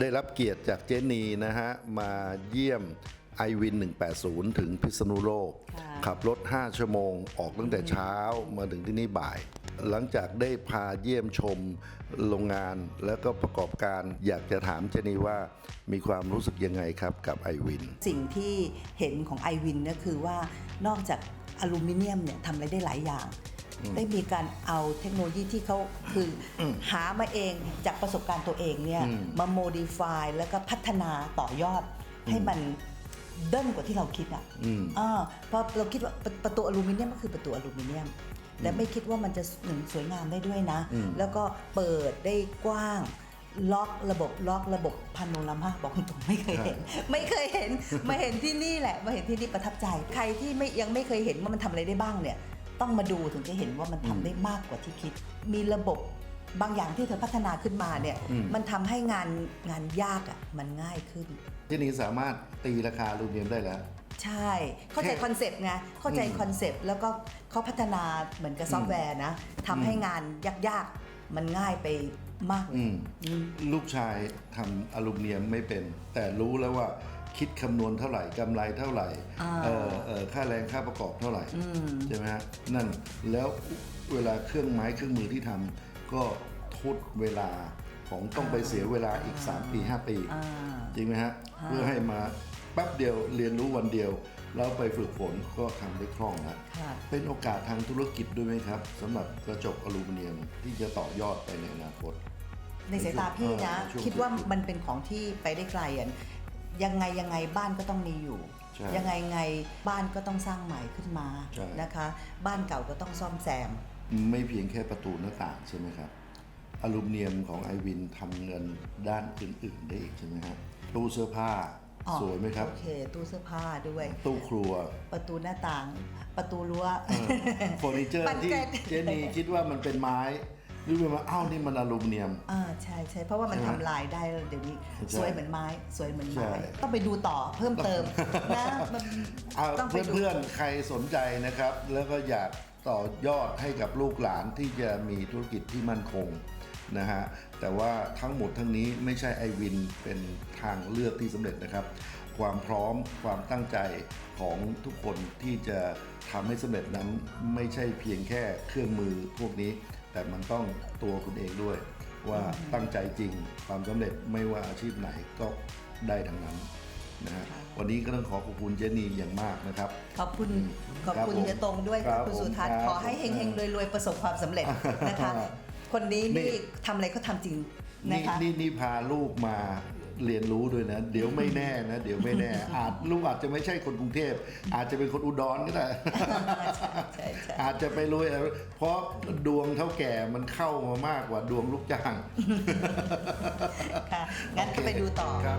ได้รับเกียรติจากเจนีนะฮะ มาเยี่ยมไอวิน180 ถึงพิษณุโลกค่ะขับรถ 5 ชั่วโมงออกตั้งแต่เช้ามาถึงที่นี่บ่าย หลังจากได้พาเยี่ยมชมโรงงานแล้วก็ประกอบการอยากจะถามเจนีว่ามีความรู้สึกยังไงครับกับไอวินสิ่งที่เห็นของ i w วินเนี่ยคือว่านอกจากอลูมิเนียมเนี่ยทำอะไรได้หลายอย่าง ได้มีการเอาเทคโนโลยีที่เขาคืออหามาเองจากประสบการณ์ตัวเองเนี่ยอืมมาโมดิฟายแล้วก็พัฒนาต่อยอดให้มันเดินกว่าที่เราคิดอะอืมอ่าเพราะเราคิดว่าประประตูอลูมิเนียมก็คือประตูอลูมิเนียมแต่ไม่คิดว่ามันจะหนึ่งสวยงามได้ด้วยนะอืมแล้วก็เปิดได้กว้างล็อกระบบล็อกระบบพาโนรามาบอกตรงๆไม่เคยเห็น ไม่เคยเห็นมาเห็นที่นี่แหละมาเห็นที่นี่ประทับใจ ใครที่ไม่ยังไม่เคยเห็นว่ามันทำอะไรได้บ้างเนี่ย ต้องมาดูถึงจะเห็นว่ามันทำได้มากกว่าที่คิด มีระบบบางอย่างที่เธอพัฒนาขึ้นมาเนี่ยอืมมันทำให้งานงานยากอะมันง่ายขึ้นเจนีสามารถตีราคาอลูมิเนียมได้แล้ว ใช่ เข้าใจแค่คอนเซปต์ไงเข้าใจอืมคอนเซปต์แล้วก็เขาพัฒนาเหมือนกับซอฟต์แวร์นะทำให้งานยากๆ มันง่ายไปมากเลอืยมอืมลูกชายทำอลูมิเนียมไม่เป็น แต่รู้แล้วว่า คิดคำนวณเท่าไหร่กำไรเท่าไหร่อ่าเออเออค่าแรงค่าประกอบเท่าไหร่อืมใช่ไหมฮะนั่นแล้วเวลาเครื่องไม้เครื่องมือที่ทำก็ทุดเวลาของต้องไปเสียเวลาอีก 3 ปี 5 ปีอ่าจริงไหมฮะ เพื่อให้มาแป๊บเดียวเรียนรู้วันเดียว แล้วไปฝึกฝนก็ทำได้คล่องแล้วค่ะเป็นโอกาสทางธุรกิจด้วยไหมครับสำหรับกระจกอลูมิเนียมที่จะต่อยอดไปในอนาคตในสายตาพี่นะเออช่วงคิดว่ามันเป็นของที่ไปได้ไกลอะ ยังไงยังไงบ้านก็ต้องมีอยู่ ใช่ยังไงไงบ้านก็ต้องสร้างใหม่ขึ้นมาใช่ นะคะ บ้านเก่าก็ต้องซ่อมแซม ไม่เพียงแค่ประตูหน้าต่างใช่ไหมครับ อลูมิเนียมของไอวินทำเงินด้านอื่น ๆ ได้อีกใช่ไหมครับตู้เสื้อผ้าอ๋อสวยไหมครับ โอเค ตู้เสื้อผ้าด้วย ตู้ครัวประตูหน้าต่าง ประตูรั้ว เออเฟอร์นิเจอร์บันที่เกตเจนีคิดว่ามันเป็นไม้ห รือเป็นว่าอ้าวนี่มันอลูมิเนียม อ่าใช่ใช่เพราะว่ามันใช่ไหมทำลายได้เดี๋ยวนี้ใช่สวยเหมือนไม้ สวยเหมือนใช่ ไม้ ต้องไปดูต่อเพิ่มเติมนะมันเอาต้องไปดู เพื่อนๆ ใครสนใจนะครับ แล้วก็อยากต่อยอดให้กับลูกหลานที่จะมีธุรกิจที่มั่นคงนะฮะแต่ว่าทั้งหมดทั้งนี้ไม่ใช่ไอวินเป็นทางเลือกที่สำเร็จนะครับ ความพร้อมความตั้งใจของทุกคนที่จะทำให้สำเร็จนั้นไม่ใช่เพียงแค่เครื่องมือพวกนี้ แต่มันต้องตัวคุณเองด้วย ว่าตั้งใจจริงความสำเร็จไม่ว่าอาชีพไหนก็ได้ทั้งนั้นนะฮะวันนี้ก็ต้องขอขอบคุณเจนี่อย่างมากนะครับ ขอบคุณขอบครับคุณผมเฮียตรงด้วยครัค่ะบคุณสุทัศน์ผมครับขอให้เฮงๆรวยๆประสบความสำเร็จนะคะ คนนี้นี่นี่ทำอะไรก็ทำจริงนะนี่คะนี่นี่พาลูกมาเรียนรู้ด้วยนะ เดี๋ยวไม่แน่นะ เดี๋ยวไม่แน่ อาจลูกอาจจะไม่ใช่คนกรุงเทพ อาจจะเป็นคนอุดรก็ได้ใช่ใช่ อาจจะไปรวยเพราะดวงเท่าแก่มันเข้ามามากกว่าดวงลูกจ้างค่ะงั้นก็ไปดูต่อครับ